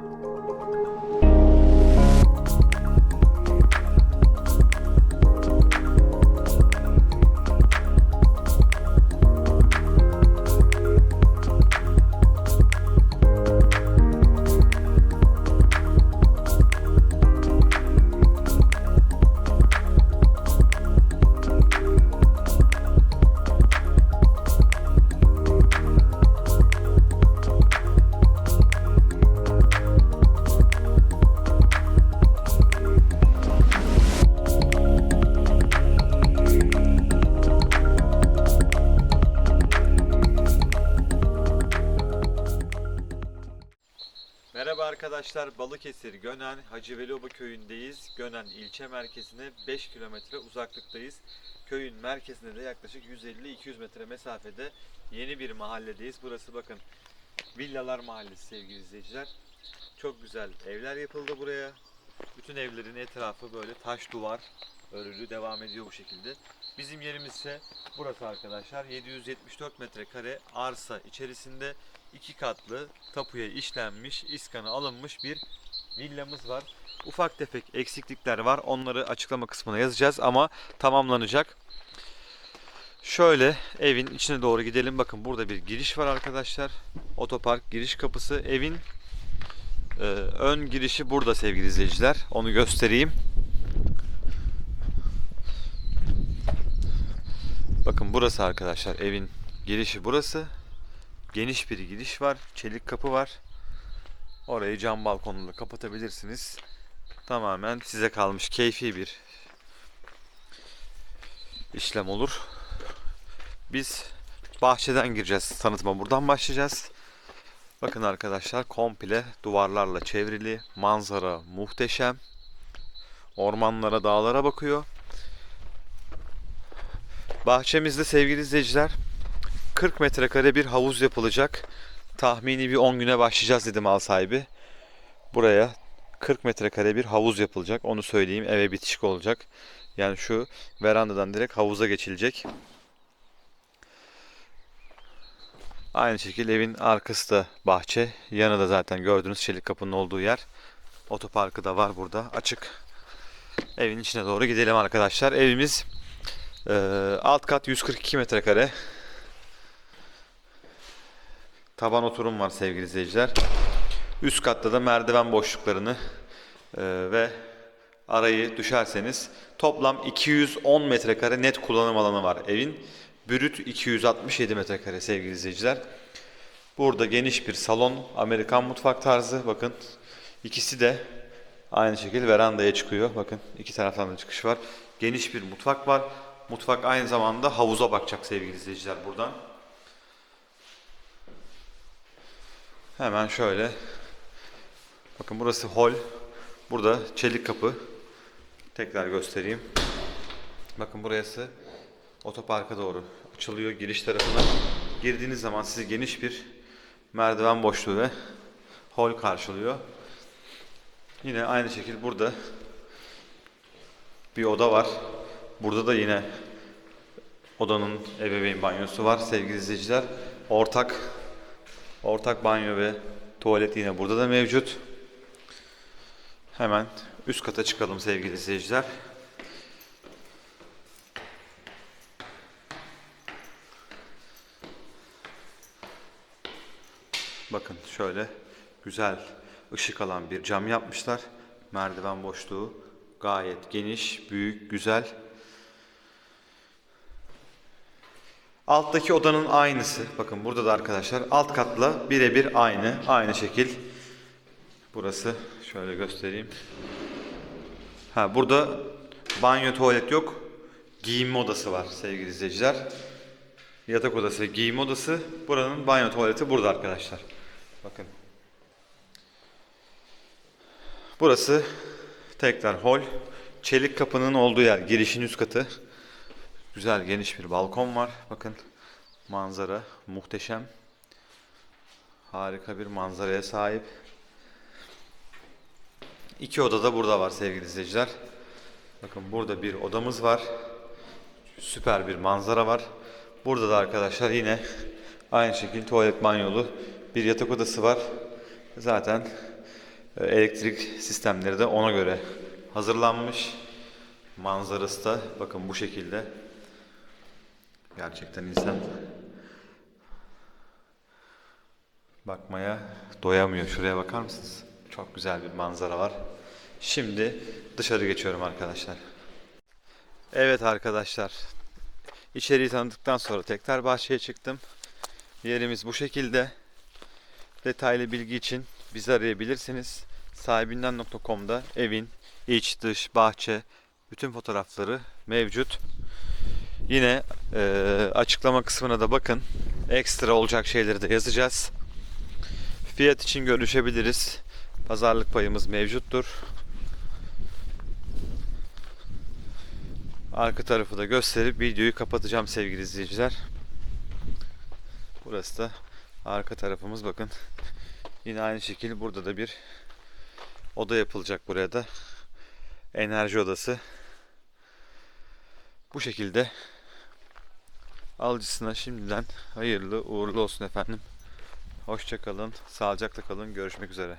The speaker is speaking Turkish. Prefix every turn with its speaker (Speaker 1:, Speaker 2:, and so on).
Speaker 1: Thank you. Merhaba arkadaşlar, Balıkesir Gönen Hacı köyündeyiz. Gönen ilçe merkezine 5 kilometre uzaklıktayız. Köyün merkezine de yaklaşık 150-200 metre mesafede yeni bir mahalledeyiz. Burası bakın Villalar Mahallesi sevgili izleyiciler. Çok güzel evler yapıldı buraya. Bütün evlerin etrafı böyle taş duvar örülü devam ediyor bu şekilde. Bizim yerimiz ise burası arkadaşlar. 774 metrekare arsa içerisinde iki katlı tapuya işlenmiş, iskanı alınmış bir villamız var. Ufak tefek eksiklikler var. Onları açıklama kısmına yazacağız ama tamamlanacak. Şöyle evin içine doğru gidelim. Bakın burada bir giriş var arkadaşlar. Otopark giriş kapısı. Evin e, ön girişi burada sevgili izleyiciler. Onu göstereyim. Bakın burası arkadaşlar evin girişi burası. Geniş bir giriş var. Çelik kapı var. Orayı cam balkonla kapatabilirsiniz. Tamamen size kalmış keyfi bir işlem olur. Biz bahçeden gireceğiz. Tanıtıma buradan başlayacağız. Bakın arkadaşlar komple duvarlarla çevrili. Manzara muhteşem. Ormanlara, dağlara bakıyor. Bahçemizde sevgili izleyiciler 40 metrekare bir havuz yapılacak. Tahmini bir 10 güne başlayacağız dedi mal sahibi. Buraya 40 metrekare bir havuz yapılacak. Onu söyleyeyim. Eve bitişik olacak. Yani şu verandadan direkt havuza geçilecek. Aynı şekilde evin arkası da bahçe. Yanı da zaten gördüğünüz çelik kapının olduğu yer. Otoparkı da var burada. Açık. Evin içine doğru gidelim arkadaşlar. Evimiz eee, alt kat 142 metrekare. Taban oturum var sevgili izleyiciler. Üst katta da merdiven boşluklarını e, ve arayı düşerseniz toplam 210 metrekare net kullanım alanı var evin. Brüt 267 metrekare sevgili izleyiciler. Burada geniş bir salon, Amerikan mutfak tarzı. Bakın ikisi de aynı şekilde verandaya çıkıyor. Bakın iki taraftan da çıkış var. Geniş bir mutfak var. Mutfak aynı zamanda havuza bakacak sevgili izleyiciler buradan. Hemen şöyle. Bakın burası hol. Burada çelik kapı. Tekrar göstereyim. Bakın burası otoparka doğru açılıyor giriş tarafına. Girdiğiniz zaman sizi geniş bir merdiven boşluğu ve hol karşılıyor. Yine aynı şekilde burada bir oda var. Burada da yine odanın ebeveyn banyosu var sevgili izleyiciler. Ortak Ortak banyo ve tuvalet yine burada da mevcut. Hemen üst kata çıkalım sevgili izleyiciler. Bakın şöyle güzel ışık alan bir cam yapmışlar. Merdiven boşluğu gayet geniş, büyük, güzel. Alttaki odanın aynısı. Bakın burada da arkadaşlar alt katla birebir aynı. Aynı şekil. Burası şöyle göstereyim. Ha burada banyo tuvalet yok. Giyinme odası var sevgili izleyiciler. Yatak odası, giyinme odası. Buranın banyo tuvaleti burada arkadaşlar. Bakın. Burası tekrar hol. Çelik kapının olduğu yer. Girişin üst katı. Güzel geniş bir balkon var. Bakın manzara muhteşem. Harika bir manzaraya sahip. İki oda da burada var sevgili izleyiciler. Bakın burada bir odamız var. Süper bir manzara var. Burada da arkadaşlar yine aynı şekilde tuvalet banyolu bir yatak odası var. Zaten E, Elektrik sistemleri de ona göre hazırlanmış. Manzarası da bakın bu şekilde. Gerçekten insan bakmaya doyamıyor. Şuraya bakar mısınız? Çok güzel bir manzara var. Şimdi dışarı geçiyorum arkadaşlar. Evet arkadaşlar. İçeriği tanıdıktan sonra tekrar bahçeye çıktım. Yerimiz bu şekilde. Detaylı bilgi için bizi arayabilirsiniz. Sahibinden.com'da evin iç, dış, bahçe bütün fotoğrafları mevcut. Yine eee, açıklama kısmına da bakın. Ekstra olacak şeyleri de yazacağız. Fiyat için görüşebiliriz. Pazarlık payımız mevcuttur. Arka tarafı da gösterip videoyu kapatacağım sevgili izleyiciler. Burası da arka tarafımız bakın. Yine aynı şekilde burada da bir oda yapılacak buraya da. Enerji odası. Bu şekilde alıcısına şimdiden hayırlı uğurlu olsun efendim. Hoşça kalın, sağlıcakla kalın. Görüşmek üzere.